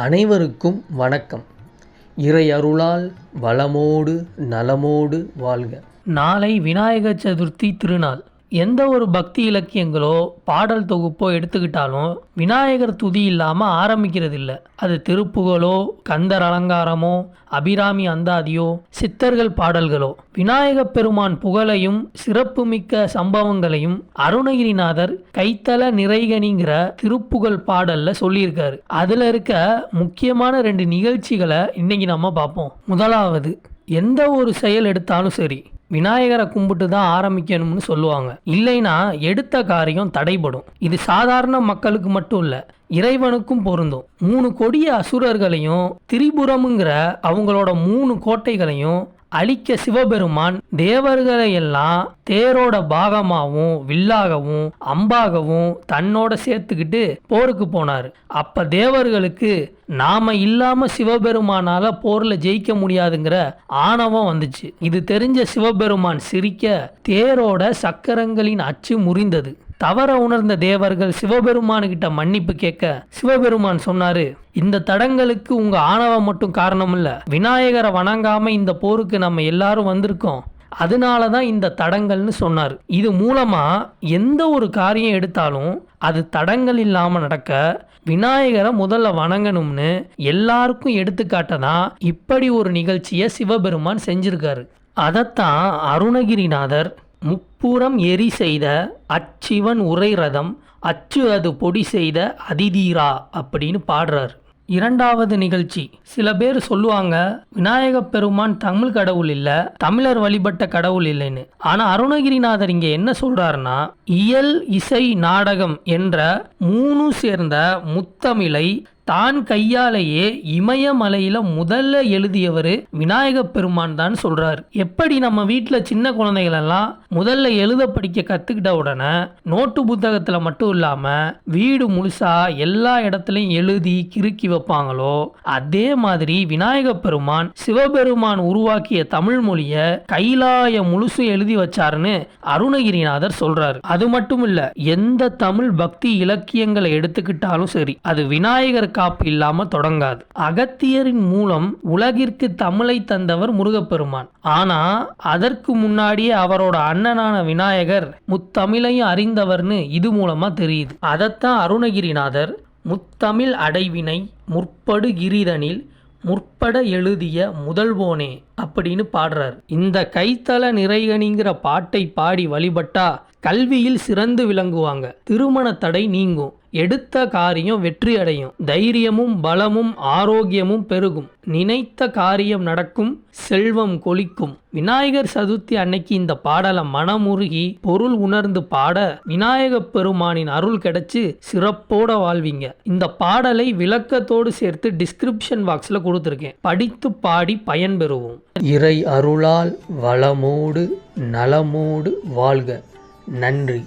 அனைவருக்கும் வணக்கம். இறை அருளால் வளமோடு நலமோடு வாழ்க. நாளை விநாயகர் சதுர்த்தி திருநாள். எந்த ஒரு பக்தி இலக்கியங்களோ பாடல் தொகுப்போ எடுத்துக்கிட்டாலும் விநாயகர் துதி இல்லாமல் ஆரம்பிக்கிறது இல்லை அது திருப்புகளோ கந்தர் அலங்காரமோ அபிராமி அந்தாதியோ சித்தர்கள் பாடல்களோ. விநாயகப் பெருமான் புகழையும் சிறப்புமிக்க சம்பவங்களையும் அருணகிரிநாதர் கைத்தல நிறைகனிங்கிற திருப்புகழ் பாடல்ல சொல்லியிருக்காரு. அதுல இருக்க முக்கியமான ரெண்டு நிகழ்ச்சிகளை இன்னைக்கு நம்ம பார்ப்போம். முதலாவது எந்த ஒரு செயல் எடுத்தாலும் சரி விநாயகரை கும்பிட்டு தான் ஆரம்பிக்கணும்னு சொல்லுவாங்க. இல்லைனா எடுத்த காரியம் தடைபடும். இது சாதாரண மக்களுக்கு மட்டும் இல்லை இறைவனுக்கும் பொருந்தும். மூணு கொடிய அசுரர்களையும் திரிபுரமுங்கிற அவங்களோட மூணு கோட்டைகளையும் அழிக்க சிவபெருமான் தேவர்களை எல்லாம் தேரோட பாகமாகவும் வில்லாகவும் அம்பாகவும் தன்னோட சேர்த்துக்கிட்டு போருக்கு போனார். அப்ப தேவர்களுக்கு நாம இல்லாம சிவபெருமானால போர்ல ஜெயிக்க முடியாதுங்கிற ஆணவம் வந்துச்சு. இது தெரிஞ்ச சிவபெருமான் சிரிக்க தேரோட சக்கரங்களின் அச்சு முறிந்தது. தவற உணர்ந்த தேவர்கள் சிவபெருமானுக்கிட்ட மன்னிப்பு கேட்க சிவபெருமான் சொன்னாரு இந்த தடங்களுக்கு உங்க ஆணவம் மட்டும் காரணம் இல்ல விநாயகரை வணங்காம இந்த போருக்கு நம்ம எல்லாரும் வந்திருக்கோம். அதனால தான் இந்த தடங்கள்னு சொன்னார். இது மூலமா எந்த ஒரு காரியம் எடுத்தாலும் அது தடங்கள் இல்லாமல் நடக்க விநாயகரை முதல்ல வணங்கணும்னு எல்லாருக்கும் எடுத்துக்காட்ட தான் இப்படி ஒரு நிகழ்ச்சியை சிவபெருமான் செஞ்சிருக்காரு. அதைத்தான் அருணகிரிநாதர் முப்புறம் எரி செய்த அச்சிவன் உரை ரதம் அச்சு அது பொடி செய்த அதிதீரா அப்படின்னு பாடுறார். இரண்டாவது நிகழ்ச்சி. சில பேர் சொல்லுவாங்க விநாயக பெருமான் தமிழ் கடவுள் இல்லை தமிழர் வழிபட்ட கடவுள் இல்லைன்னு. ஆனால் அருணகிரிநாதர் இங்கே என்ன சொல்றாருன்னா இயல் இசை நாடகம் என்ற மூணு சேர்ந்த முத்தமிழை தான் கையாலேயே இமயமலையில முதல்ல எழுதியவர் விநாயக பெருமான் தான் சொல்றாரு. எப்படி நம்ம வீட்டில் சின்ன குழந்தைகள் எல்லாம் முதல்ல எழுத படிக்க கத்துக்கிட்ட உடனே நோட்டு புத்தகத்துல மட்டும் இல்லாம வீடு முழுசா எல்லா இடத்துலையும் எழுதி கிறுக்கி வைப்பாங்களோ அதே மாதிரி விநாயக பெருமான் சிவபெருமான் உருவாக்கிய தமிழ் மொழிய கைலாய முழுசு எழுதி வச்சாருன்னு அருணகிரிநாதர் சொல்றாரு. அது மட்டும் இல்ல எந்த தமிழ் பக்தி இலக்கியங்களை எடுத்துக்கிட்டாலும் சரி அது விநாயகர் காப்பு இல்லாமல் தொடங்காது. அகத்தியரின் மூலம் உலகிற்கு தமிழை தந்தவர் முருகப்பெருமான். ஆனா அதற்கு முன்னாடியே அவரோட அண்ணனான விநாயகர் முத்தமிழையும் அறிந்தவர்னு இது மூலமா தெரியுது. அதைத்தான் அருணகிரிநாதர் முத்தமிழ் அடைவினை முற்படு கிரிதனில் முற்பட எழுதிய முதல்வோனே அப்படின்னு பாடுறார். இந்த கைத்தல நிறைகனிங்கிற பாட்டை பாடி வழிபட்டா கல்வியில் சிறந்து விளங்குவாங்க. திருமண தடை நீங்கும். எடுத்த காரியம் வெற்றி அடையும் தைரியமும் பலமும் ஆரோக்கியமும் பெருகும். நினைத்த காரியம் நடக்கும் செல்வம் கொளிக்கும். விநாயகர் சதுர்த்தி அன்னைக்கு இந்த பாடலை மனமுருகி பொருள் உணர்ந்து பாட விநாயக பெருமானின் அருள் கிடைச்சு சிறப்போட வாழ்வீங்க. இந்த பாடலை விளக்கத்தோடு சேர்த்து டிஸ்கிரிப்ஷன் பாக்ஸில் கொடுத்துருக்கேன். படித்து பாடி பயன்பெறுவோம் இறை அருளால் வளமோடு நலமோடு வாழ்க. நன்றி.